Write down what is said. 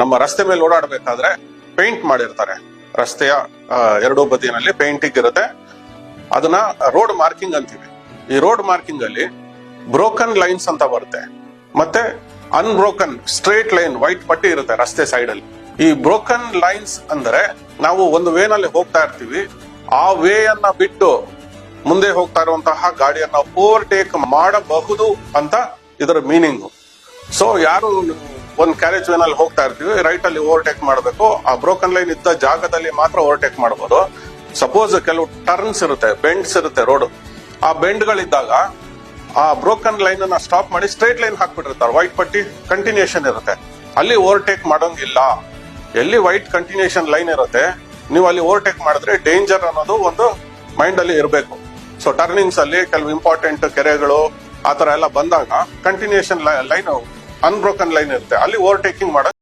ನಮ್ಮ ರಸ್ತೆ ಮೇಲೆ ಓಡಾಡಬೇಕಾದ್ರೆ ಪೇಂಟ್ ಮಾಡಿರ್ತಾರೆ. ರಸ್ತೆಯ ಎರಡೂ ಬದಿಯಲ್ಲಿ ಪೇಂಟಿಂಗ್ ಇರುತ್ತೆ ಅದನ್ನ ರೋಡ್ ಮಾರ್ಕಿಂಗ್ ಅಂತೀವಿ. ಈ ರೋಡ್ ಮಾರ್ಕಿಂಗ್ ಅಲ್ಲಿ ಬ್ರೋಕನ್ ಲೈನ್ಸ್ ಅಂತ ಬರುತ್ತೆ. ಮತ್ತೆ ಅನ್ಬ್ರೋಕನ್ ಸ್ಟ್ರೇಟ್ ಲೈನ್ ವೈಟ್ ಪಟ್ಟಿ ಇರುತ್ತೆ ರಸ್ತೆ ಸೈಡ್ ಅಲ್ಲಿ. ಈ ಬ್ರೋಕನ್ ಲೈನ್ಸ್ ಅಂದ್ರೆ ನಾವು ಒಂದು ವೇನಲ್ಲಿ ಹೋಗ್ತಾ ಇರ್ತೀವಿ. ಆ ವೇ ಅನ್ನ ಬಿಟ್ಟು ಮುಂದೆ ಹೋಗ್ತಾ ಇರುವಂತಹ ಗಾಡಿಯನ್ನ ಓವರ್ಟೇಕ್ ಮಾಡಬಹುದು ಅಂತ ಇದರ ಮೀನಿಂಗ್ ಸೊ ಯಾರು ಒಂದು ಕ್ಯಾರೇಜ್ ವೇನ್ ಅಲ್ಲಿ ಹೋಗ್ತಾ ಇರ್ತೀವಿ ರೈಟ್ ಅಲ್ಲಿ ಓವರ್ಟೇಕ್ ಮಾಡಬೇಕು. ಆ ಬ್ರೋಕನ್ ಲೈನ್ ಇದ್ದ ಜಾಗದಲ್ಲಿ ಮಾತ್ರ ಓವರ್ಟೇಕ್ ಮಾಡಬಹುದು ಸಪೋಸ್ ಕೆಲವು ಟರ್ನ್ಸ್ ಇರುತ್ತೆ ಬೆಂಡ್ಸ್ ಇರುತ್ತೆ ರೋಡ್ ಆ ಬೆಂಡ್ ಗಳಿದ್ದಾಗ ಆ ಬ್ರೋಕನ್ ಲೈನ್ ಅನ್ನ ಸ್ಟಾಪ್ ಮಾಡಿ ಸ್ಟ್ರೈಟ್ ಲೈನ್ ಹಾಕ್ಬಿಟ್ಟಿರ್ತಾರೆ. ವೈಟ್ ಪಟ್ಟಿ ಕಂಟಿನ್ಯೂಷನ್ ಇರುತ್ತೆ. ಅಲ್ಲಿ ಓವರ್ಟೇಕ್ ಮಾಡೋಂಗಿಲ್ಲ. ಎಲ್ಲಿ ವೈಟ್ ಕಂಟಿನ್ಯೂಷನ್ ಲೈನ್ ಇರುತ್ತೆ, ನೀವು ಅಲ್ಲಿ ಓವರ್ಟೇಕ್ ಮಾಡಿದ್ರೆ ಡೇಂಜರ್ ಅನ್ನೋದು ಒಂದು ಮೈಂಡ್ ಅಲ್ಲಿ ಇರಬೇಕು. ಸೊ ಟರ್ನಿಂಗ್ಸ್ ಅಲ್ಲಿ ಕೆಲವು ಇಂಪಾರ್ಟೆಂಟ್ ಕೆರೆಗಳು ಆ ತರ ಎಲ್ಲ ಬಂದಾಗ ಕಂಟಿನ್ಯೂಷನ್ ಲೈನ್ ಅನ್ಬ್ರೋಕನ್ ಲೈನ್ ಇರುತ್ತೆ. ಅಲ್ಲಿ ಓವರ್ಟೇಕಿಂಗ್ ಮಾಡೋ